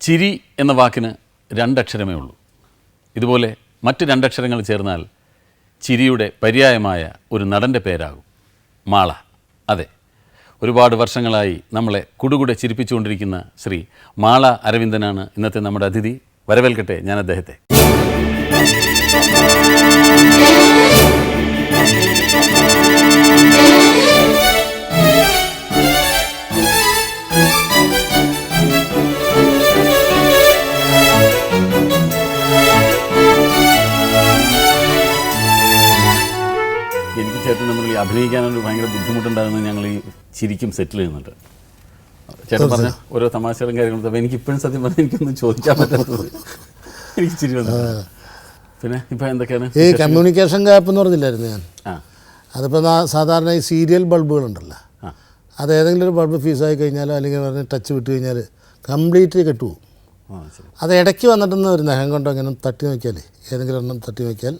ചിരി എന്ന വാക്കിന് രണ്ടക്ഷരമേ ഉള്ളൂ. ഇതുപോലെ മറ്റ് രണ്ടക്ഷരങ്ങൾ ചേർന്നാൽ ചിരിയുടെ പര്യായമായ ഒരു നടന്റെ പേരാകും. മാള. അതെ. ഒരുപാട് വർഷങ്ങളായി നമ്മളെ കുടുകുടെ ചിരിപ്പിച്ചുകൊണ്ടിരിക്കുന്ന ശ്രീ മാള അരവിന്ദനാണ് ഇന്നത്തെ നമ്മുടെ അതിഥി. വരവേൽക്കട്ടെ ഞാൻ അദ്ദേഹത്തെ. ചേട്ടൻ ഈ അഭിനയിക്കാനൊരു ഭയങ്കര ബുദ്ധിമുട്ടുണ്ടാകുന്നത് ഞങ്ങൾ ഈ ചിരിക്കും സെറ്റിൽ ചെയ്യുന്നുണ്ട് ചേട്ടൻ പറഞ്ഞ ഓരോ തമാശകളും കാര്യങ്ങളും അപ്പോൾ എനിക്ക് ഇപ്പോഴും സത്യം പറഞ്ഞാൽ എനിക്കൊന്നും ചോദിക്കാൻ പറ്റാത്തത് എനിക്ക് ചിരി വന്നു പിന്നെ ഇപ്പൊ എന്തൊക്കെയാണ് ഈ കമ്മ്യൂണിക്കേഷൻ ഗ്യാപ്പ് എന്ന് പറഞ്ഞില്ലായിരുന്നു ഞാൻ. അതിപ്പോൾ സാധാരണ ഈ സീരിയൽ ബൾബുകളുണ്ടല്ലോ അത് ഏതെങ്കിലും ഒരു ബൾബ് ഫീസ് ആയി കഴിഞ്ഞാലോ അല്ലെങ്കിൽ പറഞ്ഞ് ടച്ച് വിട്ട് കഴിഞ്ഞാൽ കംപ്ലീറ്റ് കെട്ടുപോകും. അത് ഇടയ്ക്ക് വന്നിട്ടൊന്ന് ഒരു നഖം കൊണ്ടോ അങ്ങനെ തട്ടി നോക്കിയാൽ ഏതെങ്കിലും എണ്ണം തട്ടി നോക്കിയാൽ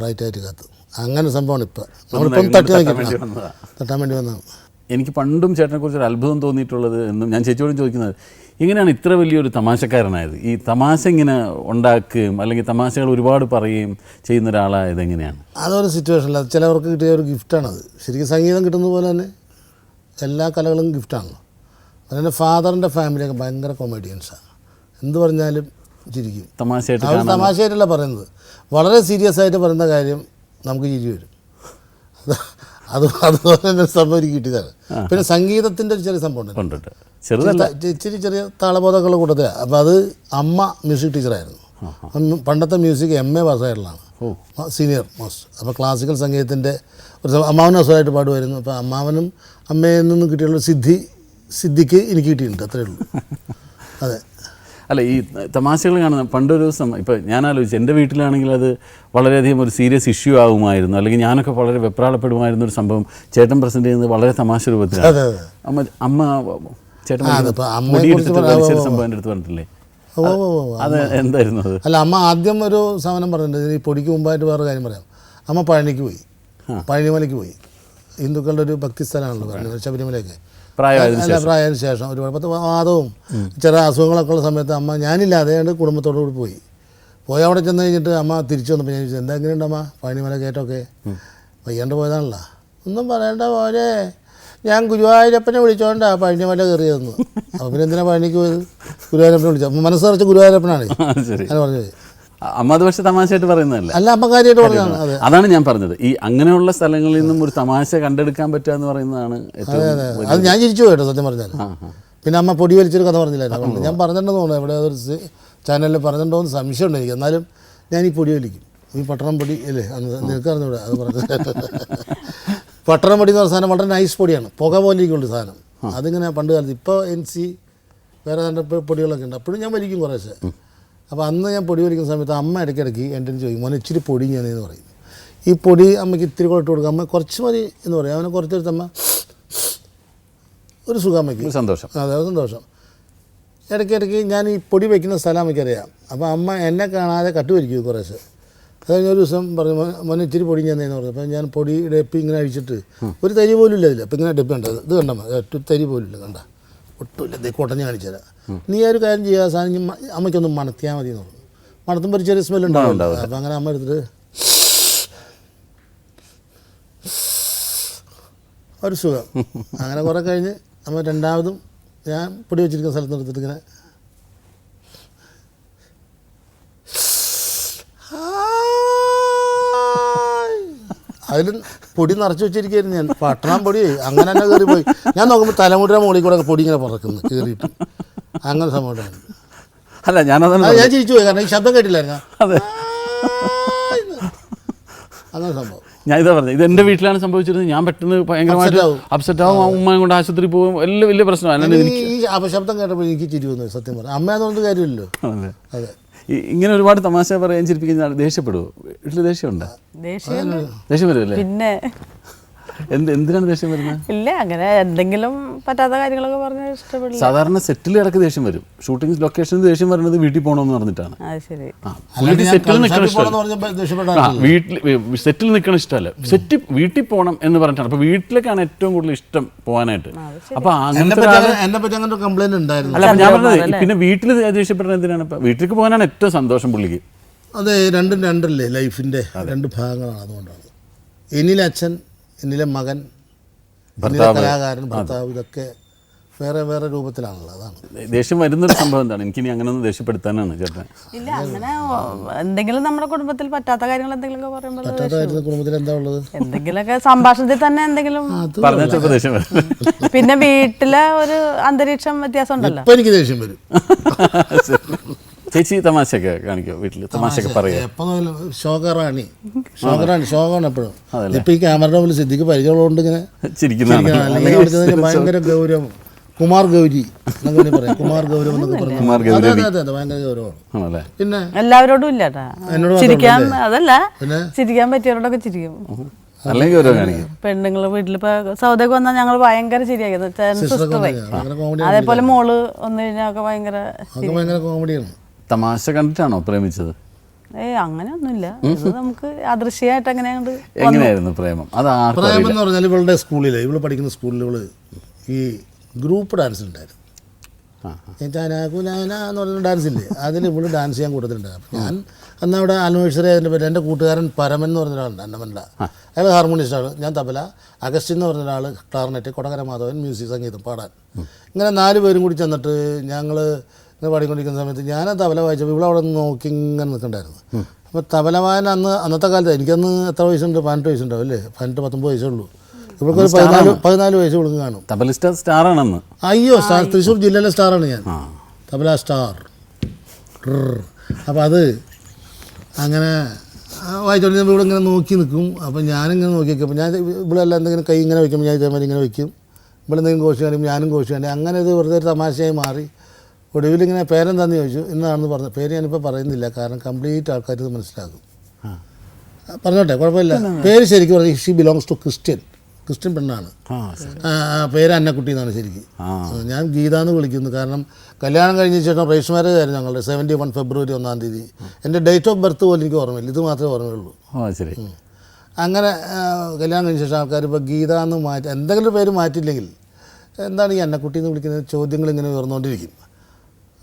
ബ്രൈറ്റായിട്ട് കത്തും. അങ്ങനെ സംഭവമാണ് ഇപ്പോൾ നമ്മളിപ്പം തട്ടി കൊണ്ട് തട്ടാൻ വേണ്ടി വന്നതാണ് എനിക്ക് പണ്ടും ചേട്ടനെ കുറിച്ച് ഒരു അത്ഭുതം തോന്നിയിട്ടുള്ളത് എന്നും ഞാൻ ചേച്ചിയോടും ചോദിക്കുന്നത് എങ്ങനെയാണ് ഇത്ര വലിയൊരു തമാശക്കാരനായത്? ഈ തമാശ ഇങ്ങനെ ഉണ്ടാക്കുകയും അല്ലെങ്കിൽ തമാശകൾ ഒരുപാട് പറയുകയും ചെയ്യുന്ന ഒരാളായത് എങ്ങനെയാണ്? അതൊരു സിറ്റുവേഷൻ അല്ല. ചിലവർക്ക് കിട്ടിയ ഒരു ഗിഫ്റ്റാണത് ശരിക്കും സംഗീതം കിട്ടുന്ന പോലെ തന്നെ എല്ലാ കലകളും ഗിഫ്റ്റാണല്ലോ അതുപോലെ ഫാദറിന്റെ ഫാമിലിയൊക്കെ ഭയങ്കര കൊമേഡിയൻസാണ് എന്ത് പറഞ്ഞാലും ചിരിക്കും. തമാശയായിട്ട് തമാശയായിട്ടല്ല പറയുന്നത്. വളരെ സീരിയസ് ആയിട്ട് പറയുന്ന കാര്യം നമുക്ക് ചിരി വരും. അത് അതുപോലെ തന്നെ സംഭവം എനിക്ക് കിട്ടിയതാണ്. പിന്നെ സംഗീതത്തിന്റെ ഒരു ചെറിയ സംഭവം ഉണ്ട്. ഇച്ചിരി- ചെറിയ താളബോധമൊക്കെ കൂട്ടത്തില്ല അപ്പോൾ അത് അമ്മ മ്യൂസിക് ടീച്ചറായിരുന്നു. പണ്ടത്തെ music M A പാസ്സായിട്ടുള്ളതാണ്. Senior most. അപ്പോൾ ക്ലാസിക്കൽ സംഗീതത്തിന്റെ ഒരു അമ്മാവനും അസുഖമായിട്ട് പാടുമായിരുന്നു. അപ്പോൾ അമ്മാവനും അമ്മയിൽ നിന്നും കിട്ടിയുള്ള സിദ്ധി സിദ്ധിക്ക് എനിക്ക് കിട്ടിയിട്ടുണ്ട് അത്രയേ ഉള്ളൂ. അതെ. അല്ല ഈ തമാശകൾ കാണുന്ന പണ്ടൊരു ദിവസം ഇപ്പം ഞാൻ ആലോചിച്ചു എന്റെ വീട്ടിലാണെങ്കിൽ അത് വളരെയധികം ഒരു സീരിയസ് ഇഷ്യൂ ആകുമായിരുന്നു അല്ലെങ്കിൽ ഞാനൊക്കെ വളരെ വെപ്രാളപ്പെടുമായിരുന്ന ഒരു സംഭവം ചേട്ടൻ പ്രസന്റ് ചെയ്യുന്നത് വളരെ തമാശ രൂപത്തിലാണ്. അമ്മ അമ്മ ചേട്ടൻ സംഭവം അടുത്ത് പറഞ്ഞിട്ടില്ലേ. അത് എന്തായിരുന്നു അത്? അല്ല അമ്മ ആദ്യം ഒരു സാധനം പറഞ്ഞിട്ടുണ്ട്. ഈ പൊടിക്ക് മുമ്പായിട്ട് വേറെ കാര്യം പറയാം. അമ്മ പഴനിക്ക് പോയി. പഴനിമലയ്ക്ക് പോയി. ഹിന്ദുക്കളുടെ ഒരു ഭക്തി സ്ഥലമാണല്ലോ ശബരിമലയൊക്കെ. പ്രായമായതിനു ശേഷം. ഒരുപാട് പത്ത് വാദവും ചെറിയ അസുഖങ്ങളൊക്കെ ഉള്ള സമയത്ത് അമ്മ ഞാനില്ലാതെ കുടുംബത്തോടു കൂടി പോയി. പോയി അവിടെ ചെന്ന് കഴിഞ്ഞിട്ട് അമ്മ തിരിച്ചു വന്നപ്പോൾ ഞാൻ ചോദിച്ചു എന്താ എങ്ങനെയുണ്ട് അമ്മ? പഴനിമല കയറ്റമൊക്കെ വയ്യാണ്ട് പോയതാണല്ലോ. ഒന്നും പറയണ്ട പോലെ ഞാൻ ഗുരുവായൂരപ്പനെ വിളിച്ചോണ്ടാ പഴനിമല കയറിയതെന്ന്. അപ്പോൾ പിന്നെ എന്തിനാ പഴനിക്ക് പോയത്? ഗുരുവായൂരപ്പനെ വിളിച്ചു മനസ്സറിച്ച് ഗുരുവായൂരപ്പനാണ്. അങ്ങനെ പറഞ്ഞത്. അമ്മ അത് പക്ഷെ തമാശയായിട്ട് പറയുന്നതല്ല. അല്ല അമ്മ കാര്യമായിട്ട് പറഞ്ഞതാണ് അതാണ് ഞാൻ പറഞ്ഞത്. ഈ അങ്ങനെയുള്ള സ്ഥലങ്ങളിൽ നിന്നും ഒരു തമാശ കണ്ടെടുക്കാൻ പറ്റുക എന്ന് പറയുന്നതാണ് അത് ഞാൻ ചിരിച്ചു കേട്ടോ സത്യം പറഞ്ഞാൽ പിന്നെ അമ്മ പൊടി വലിച്ചൊരു കഥ പറഞ്ഞില്ലായിരുന്നു. ഞാൻ പറഞ്ഞിട്ടുണ്ടെന്ന് തോന്നുന്നു. എവിടെ അതൊരു ചാനലിൽ പറഞ്ഞിട്ടുണ്ടോ എന്ന് സംശയമുണ്ട് എനിക്ക് എന്നാലും ഞാൻ ഈ പൊടി വലിക്കും. ഈ പട്ടണം പൊടി അല്ലേ നിനക്ക് അറിഞ്ഞൂടെ അത് പറഞ്ഞു പട്ടണം പൊടി എന്ന് പറഞ്ഞ സാധനം വളരെ നൈസ് പൊടിയാണ്. പുക പോലെ ഇരിക്കുന്നുണ്ട് സാധനം. അതിങ്ങനെ പണ്ട് കാലത്ത്. ഇപ്പോൾ എൻ സി വേറെ പൊടികളൊക്കെ ഉണ്ട്. അപ്പോഴും ഞാൻ വലിക്കും കുറേശ്ശെ. അപ്പോൾ അന്ന് ഞാൻ പൊടി വലിക്കുന്ന സമയത്ത് അമ്മ ഇടയ്ക്കിടയ്ക്ക് എന്റെ ചോദിക്കും മോനെ ഇച്ചിരി പൊടി ഞാനെന്ന് പറയും ഈ പൊടി അമ്മയ്ക്ക് ഇത്തിരി കൂടെ ഇട്ട് കൊടുക്കും. അമ്മ കുറച്ച് മതി എന്ന് പറയും. അവനെ കുറച്ചെടുത്ത് അമ്മ ഒരു സുഖം അമ്മയ്ക്ക്. സന്തോഷം. അതെ സന്തോഷം. ഇടയ്ക്ക് ഇടയ്ക്ക് ഞാൻ ഈ പൊടി വയ്ക്കുന്ന സ്ഥലം അമ്മയ്ക്കറിയാം. അപ്പോൾ അമ്മ എന്നെ കാണാതെ കട്ട് വരിക്കും കുറേശ്ശെ. അത് കഴിഞ്ഞ ഒരു ദിവസം പറഞ്ഞു "മോനെ- ഇത്തിരി ഇച്ചിരി പൊടി ഞാൻ എന്ന് പറഞ്ഞു. അപ്പോൾ ഞാൻ പൊടി ഡെപ്പി ഇങ്ങനെ അഴിച്ചിട്ട് ഒരു തരി പോലും ഇല്ല അതിൽ അപ്പോൾ ഇങ്ങനെ ഡെപ്പി കണ്ടത്. ഇത് കണ്ടമ്മ മതി തരി പോലും ഇല്ല കണ്ട? ഒട്ടുമില്ല. ദേ കൊട്ടഞ്ഞ് കാണിച്ചു തരാം. നീ ആ ഒരു കാര്യം ചെയ്യുക സാധനം അമ്മയ്ക്കൊന്ന് മണത്തിയാൽ മതി എന്ന് പറഞ്ഞു. മണത്തുമ്പോൾ ഒരു ചെറിയ സ്മെൽ ഉണ്ടാവും. അപ്പം അങ്ങനെ അമ്മ എടുത്തിട്ട് ഒരു സുഖം. അങ്ങനെ കുറേ കഴിഞ്ഞ് അമ്മ രണ്ടാമതും ഞാൻ പൊടി വെച്ചിരിക്കുന്ന സ്ഥലത്ത് നിർത്തിട്ട് ഇങ്ങനെ അതിൽ പൊടി നിറച്ച് വെച്ചിരിക്കുകയായിരുന്നു ഞാൻ. പട്ടണം പൊടി അങ്ങനെ തന്നെ കയറി പോയി ഞാൻ നോക്കുമ്പോൾ തലമുടിയുടെ മുകളിൽ കൂടെ പൊടി ഇങ്ങനെ പറക്കുന്നു കയറിയിട്ട്. അങ്ങനെ സംഭവം അല്ല ഞാൻ ഞാൻ ചിരിച്ചു പോയി കാരണം ഈ ശബ്ദം കേട്ടില്ലായിരുന്നു. അതെ. അങ്ങനെ സംഭവം. ഞാൻ ഇതാ പറഞ്ഞത് ഇത് എന്റെ വീട്ടിലാണ് സംഭവിച്ചിരുന്നത്. ഞാൻ പെട്ടെന്ന് ഭയങ്കരമായിട്ട്. അപ്സെറ്റ് ആവും. ഉമ്മയും കൊണ്ട് ആശുപത്രി പോകും. എല്ലാം വലിയ പ്രശ്നമാണ്. ഈ അപശബ്ദം കേട്ടപ്പോൾ എനിക്ക് ചിരി വന്നു. സത്യം പറഞ്ഞു. അമ്മയെന്ന് പറഞ്ഞ കാര്യമില്ലല്ലോ. അതെ. ഇങ്ങനെ ഒരുപാട് തമാശ പറയാൻ ചിരിപ്പിക്കുന്ന ദേഷ്യപ്പെടുവോ? വീട്ടിൽ ദേഷ്യമുണ്ടോ ദേഷ്യം ദേഷ്യം വരുമല്ലേ പിന്നെ എന്ത് എന്തിനാണ് ദേഷ്യം വരുന്നത്? ഇല്ല അങ്ങനെ എന്തെങ്കിലും പറ്റാത്ത കാര്യങ്ങളൊക്കെ പറഞ്ഞാൽ ഇഷ്ടപ്പെടില്ല. സാധാരണ സെറ്റിൽ ഇടയ്ക്ക് ദേഷ്യം വരും. ഷൂട്ടിംഗ് ലൊക്കേഷനിൽ ദേഷ്യം വരുന്നത് വീട്ടിൽ പോകണമെന്ന് പറഞ്ഞിട്ടാണ്. അത് ശരി. ആ. സെറ്റിൽ നിൽക്കണ ഇഷ്ടമല്ല. ആ വീട്ടിൽ സെറ്റിൽ നിൽക്കണം ഇഷ്ടമല്ല. സെറ്റ് വീട്ടിൽ പോകണം എന്ന് പറഞ്ഞിട്ടാണ്. അപ്പൊ വീട്ടിലേക്കാണ് ഏറ്റവും കൂടുതൽ ഇഷ്ടം പോകാനായിട്ട് അപ്പൊ എന്നെ അങ്ങനത്തെ പറ്റി ഒരാൾ അങ്ങനെ- എന്നെ പറ്റി അങ്ങനെ ഒരു കംപ്ലൈന്റ് ഉണ്ടായിരുന്നു. അല്ല അപ്പൊ ഞാൻ പറഞ്ഞത് പിന്നെ വീട്ടിൽ ദേഷ്യപ്പെടുന്നത് എന്തിനാണ്? ഇപ്പൊ വീട്ടിലേക്ക് പോകാനാണ് ഏറ്റവും സന്തോഷം പുള്ളിക്ക്. അതെ രണ്ടും രണ്ടല്ലേ ലൈഫിന്റെ രണ്ട് ഭാഗങ്ങളാണ് അതുകൊണ്ടാണ്. എനിൽ അച്ഛൻ എന്നിലെ മകൻ എന്നിലെ കലാകാരൻ ഭർത്താവ് ഇതൊക്കെ വേറെ വേറെ രൂപത്തിലാണുള്ളത് അതാണ്. ദേഷ്യം വരുന്നൊരു സംഭവം എന്താണ്? എനിക്ക് ഇനി അങ്ങനെ ഒന്ന് ദേഷ്യപ്പെടുത്താനാണ് ചേട്ടൻ ഇല്ല അങ്ങനെ എന്തെങ്കിലും നമ്മുടെ കുടുംബത്തിൽ പറ്റാത്ത കാര്യങ്ങൾ എന്തെങ്കിലും പറയുമ്പോൾ പറ്റാത്ത കാര്യത്തിൽ കുടുംബത്തിൽ എന്താ ഉള്ളത്? എന്തെങ്കിലുമൊക്കെ സംഭാഷണത്തിൽ തന്നെ എന്തെങ്കിലും പറഞ്ഞാൽ ദേഷ്യം വരും. പിന്നെ വീട്ടിലെ ഒരു അന്തരീക്ഷം വ്യത്യാസം ഉണ്ടല്ലോ. ഇപ്പൊ എനിക്ക് ദേഷ്യം വരും. ചേച്ചി തമാശയൊക്കെ കാണിക്കോ വീട്ടിൽ തമാശയൊക്കെ പറയുക എപ്പോ ശോകറാണി ശോകറാണി ശോകമാണ് എപ്പോഴും. ഇപ്പൊ ഈ ക്യാമറയുടെ മുമ്പിൽ സിദ്ധിക്ക് പരിചയമുള്ളതുകൊണ്ട് ഇങ്ങനെ ചിരിക്കുന്നതാണ്. ചിരിക്കണം. അല്ലെങ്കിൽ അവിടെ ചെന്ന് ഭയങ്കര ഗൗരവം. കുമാർ ഗൗരി എന്നൊക്കെ പറയാം. കുമാർ ഗൗരവം എന്നൊക്കെ പറഞ്ഞു അതെ അതെ അതെ അതെ ഭയങ്കര ഗൗരവമാണ്. പിന്നെ എല്ലാവരോടും ഇല്ല എന്നോട് ചിരിക്കാൻ അതല്ല. പിന്നെ? ചിരിക്കാൻ പറ്റിയവരോടൊക്കെ ചിരിക്കും. അല്ലെങ്കിൽ ഓരോ കാണിക്കും. പെണ്ണുങ്ങൾ വീട്ടിലിപ്പോ സൗദയൊക്കെ വന്നാൽ ഞങ്ങൾ ഭയങ്കര ശരിയാക്കി അതേപോലെ മോൾ വന്നു കഴിഞ്ഞാൽ ഒക്കെ ഭയങ്കര കോമഡിയാണ് തമാശ കണ്ടിട്ടാണോ പ്രേമിച്ചത്? ഏ അങ്ങനെയൊന്നുമില്ല. ഇത് നമുക്ക് അദൃശ്യമായിട്ട് അങ്ങനെ അങ്ങോട്ട് എങ്ങനെയായിരുന്നു പ്രേമം? അത് പ്രേമം എന്ന് പറഞ്ഞാൽ ഇവളുടെ സ്കൂളിൽ ഇവൾ പഠിക്കുന്ന സ്കൂളിൽ ഇവൾ ഈ ഗ്രൂപ്പ് ഡാൻസ് ഉണ്ടായിരുന്നു. എന്ന് പറയുന്ന ഡാൻസ് ഇല്ലേ? അതിൽ ഇവൾ ഡാൻസ് ചെയ്യാൻ കൂടുതലുണ്ടായിരുന്നു ഞാൻ അന്ന് അവിടെ ആനിവേഴ്സറി അതിന്റെ പേര് എന്റെ കൂട്ടുകാരൻ പരമൻ എന്ന് പറഞ്ഞ ഒരാളുണ്ട് അന്നമല്ല അയാൾ ഹാർമോണിസ്റ്റാണ് ഞാൻ തബല അഗസ്റ്റിൻ എന്ന് പറഞ്ഞ ഒരാൾ ക്ലാർനെറ്റ് കൊടകര മാധവൻ മ്യൂസിക് സംഗീതം പാടാൻ. ഇങ്ങനെ നാല് പേരും കൂടി ചെന്നിട്ട് ഞങ്ങൾ ഇങ്ങനെ പാടിക്കൊണ്ടിരിക്കുന്ന സമയത്ത് ഞാൻ ആ തബല വായിച്ചപ്പോൾ ഇവിടെ അവിടെ നിന്ന് നോക്കി ഇങ്ങനെ നിൽക്കണ്ടായിരുന്നു. അപ്പോൾ തബല വായന അന്ന് അന്നത്തെ കാലത്ത് എനിക്കന്ന് എത്ര വയസ്സുണ്ട്? പതിനെട്ട് വയസ്സുണ്ടാവും അല്ലേ? പതിനെട്ട് പത്തൊമ്പത് വയസ്സേ ഉള്ളൂ. ഇവർക്ക് ഒരു പതിനാല് പതിനാല് വയസ്സ് കൊടുക്കും കാണും. തബലിസ്റ്റർ സ്റ്റാർ ആണെന്ന്. അയ്യോ സ്റ്റാർ തൃശ്ശൂർ ജില്ലയിലെ സ്റ്റാറാണ് ഞാൻ. തബല സ്റ്റാർ അപ്പോൾ അത് അങ്ങനെ വായിച്ചോണ്ടിരുന്നപ്പോൾ ഇവിടെ ഇങ്ങനെ നോക്കി നിൽക്കും. അപ്പോൾ ഞാനിങ്ങനെ നോക്കി നിൽക്കും ഞാൻ ഇവിടെ എല്ലാം എന്തെങ്കിലും കൈ ഇങ്ങനെ വയ്ക്കുമ്പോൾ ഞാൻ ഇതേമാതിരി ഇങ്ങനെ വയ്ക്കും ഇവിടെ എന്തെങ്കിലും കോശി കാണിക്കും ഞാനും കോശി കാണിക്കും. അങ്ങനെ ഇത് വെറുതെ ഒരു തമാശയായി മാറി. ഒടുവിൽ ഇങ്ങനെ പേരെന്താന്ന് ചോദിച്ചു? ഇന്നാണെന്ന് പറഞ്ഞു. പേര് ഞാനിപ്പോൾ പറയുന്നില്ല. കാരണം കംപ്ലീറ്റ് ആൾക്കാർ ഇത് മനസ്സിലാക്കും. ആ. പറഞ്ഞോട്ടെ കുഴപ്പമില്ല. പേര് ശരിക്കും പറഞ്ഞു she belongs to Christian Christian പെണ്ണാണ്. പേര് അന്നക്കുട്ടി എന്നാണ് ശരിക്കും. ഞാൻ ഗീത എന്ന് വിളിക്കുന്നു. കാരണം കല്യാണം കഴിഞ്ഞ ശേഷം റേഷ് മാരേജ് ആയിരുന്നു ഞങ്ങളുടെ. സെവന്റി വൺ ഫെബ്രുവരി ഒന്നാം തീയതി. എന്റെ ഡേറ്റ് ഓഫ് ബർത്ത് പോലും എനിക്ക് ഓർമ്മയില്ല. ഇത് മാത്രമേ ഓർമ്മയുള്ളൂ. അങ്ങനെ കല്യാണം കഴിഞ്ഞ ശേഷം ആൾക്കാർ ഇപ്പോൾ ഗീത എന്ന് മാറ്റി എന്തെങ്കിലും പേര് മാറ്റിയില്ലെങ്കിൽ എന്താണ് ഈ അന്നക്കുട്ടി എന്ന് വിളിക്കുന്ന ചോദ്യങ്ങൾ ഇങ്ങനെ ഉയർന്നുകൊണ്ടിരിക്കും.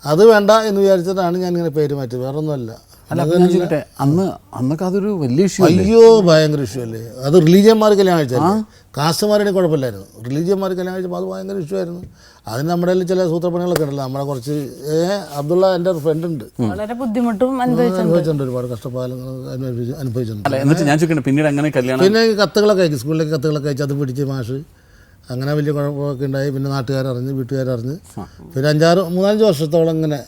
അത് വേണ്ട എന്ന് വിചാരിച്ചിട്ടാണ് ഞാൻ ഇങ്ങനെ പേര് മാറ്റിയത്. വേറെ ഒന്നുമല്ല അല്ല അപ്പൊ ഞാൻ ചോദിക്കട്ടെ അന്ന് അന്നൊക്കെ അതൊരു വലിയ ഇഷ്യൂ അല്ലേ? അയ്യോ ഭയങ്കര ഇഷ്യൂ അല്ലേ? അത് റിലീജിയന്മാർ കല്യാണം കഴിച്ചല്ലേ കാസ്റ്റമാരുടെ കുഴപ്പമില്ലായിരുന്നു. റിലീജിയന്മാർ കല്യാണം കഴിച്ചപ്പോൾ അത് ഭയങ്കര ഇഷ്യൂ ആയിരുന്നു. അതിന് നമ്മുടെ കയ്യിൽ ചില സൂത്രപ്പണികളൊക്കെ ഉണ്ടല്ലോ. നമ്മളെ കുറച്ച് ഏ അബ്ദുള്ള എന്റെ ഒരു ഫ്രണ്ട് ഉണ്ട്. വളരെ ബുദ്ധിമുട്ടും അനുഭവിച്ചു അനുഭവിച്ചിട്ടുണ്ട്. ഒരുപാട് കഷ്ടപ്പാലങ്ങൾ അനുഭവിച്ച് അനുഭവിച്ചിട്ടുണ്ട് എന്നിട്ട് ഞാൻ ചോദിക്കട്ടെ പിന്നീട് അങ്ങനെ കല്യാണം? പിന്നെ കത്തുകളൊക്കെ അയക്കും. സ്കൂളിലേക്ക് കത്തുകളൊക്കെ അയച്ച് അത് പിടിച്ച് മാഷ്. അങ്ങനെ വലിയ കുഴപ്പമൊക്കെ ഉണ്ടായി. പിന്നെ നാട്ടുകാരറിഞ്ഞ് വീട്ടുകാരറിഞ്ഞ് ഒരു അഞ്ചാറ് മൂന്നാലഞ്ച് വർഷത്തോളം ഇങ്ങനെ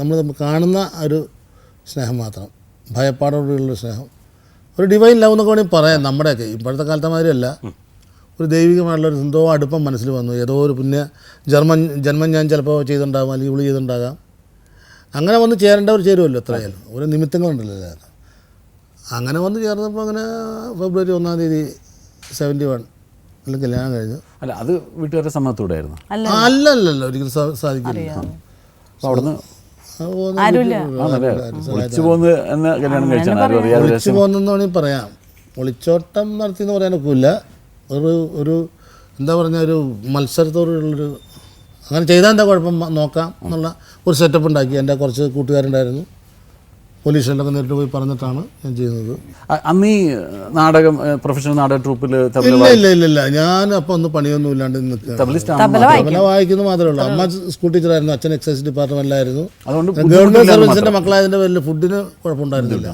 നമ്മൾ കാണുന്ന ഒരു സ്നേഹം മാത്രം ഭയപ്പാടോടുള്ള സ്നേഹം. ഒരു ഡിവൈൻ ലവ് എന്നൊക്കെ വേണമെങ്കിൽ പറയാം. നമ്മുടെയൊക്കെ. ഇപ്പോഴത്തെ കാലത്തെ മാതിരിയല്ല. ഒരു ദൈവികമായിട്ടുള്ള ഒരു എന്തോ അടുപ്പം മനസ്സിൽ വന്നു. ഏതോ ഒരു പുണ്യ ജർമ്മൻ ജന്മം ഞാൻ ചിലപ്പോൾ ചെയ്തിട്ടുണ്ടാകാം അല്ലെങ്കിൽ ഇവിളി ചെയ്തിട്ടുണ്ടാകാം. അങ്ങനെ വന്ന് ചേരേണ്ടവർ ചേരുമല്ലോ എത്രയായാലും ഓരോ നിമിത്തങ്ങളുണ്ടല്ലോ അങ്ങനെ വന്ന് ചേർന്നപ്പോൾ അങ്ങനെ ഫെബ്രുവരി ഒന്നാം തീയതി സെവന്റി വൺ കല്യാണം കഴിഞ്ഞു. അല്ല അത് വീട്ടുകാരുടെ സമ്മതത്തോടെ ആയിരുന്നു. അല്ല അല്ല. അല്ലല്ല ഒരിക്കലും സാ- സാധിക്കില്ല. അപ്പൊ അവിടുന്ന് പോകുന്ന ആരുമില്ല ആണല്ലേ? ഒളിച്ചു പോകുന്നത് എന്ന കല്യാണം കഴിച്ചാണ്. ആരും അറിയാതെ ഒളിച്ചു പോകുന്നെന്ന് വേണമെങ്കിൽ പറയാം. ഒളിച്ചോട്ടം നടത്തി എന്ന് പറയാനൊക്കില്ല ഒരു ഒരു എന്താ പറഞ്ഞ ഒരു മത്സരത്തോടുള്ളൊരു അങ്ങനെ ചെയ്താൽ എന്താ കുഴപ്പം? മ- നോക്കാം എന്നുള്ള ഒരു സെറ്റപ്പ് ഉണ്ടാക്കി. എന്റെ കുറച്ച് കൂട്ടുകാരുണ്ടായിരുന്നു. പോലീസ് സ്റ്റേഷനിലൊക്കെ നേരിട്ട് പോയി പറഞ്ഞിട്ടാണ് ഞാൻ ചെയ്യുന്നത്. അന്ന് ഈ നാടകം പ്രൊഫഷണൽ നാടക ട്രൂപ്പിൽ ഇല്ല ഇല്ല ഇല്ല ഇല്ല. ഞാൻ അപ്പം ഒന്നും പണിയൊന്നും ഇല്ലാണ്ട് തബല വായിക്കുന്നത് മാത്രമേ ഉള്ളൂ. അമ്മ സ്കൂൾ ടീച്ചറായിരുന്നു അച്ഛൻ എക്സൈസ് ഡിപ്പാർട്ട്മെന്റിലായിരുന്നു അതുകൊണ്ട് ഗവൺമെന്റ് സർവീസിന്റെ മക്കളായതിന്റെ പേരിൽ ഫുഡിന് കുഴപ്പമുണ്ടായിരുന്നില്ല.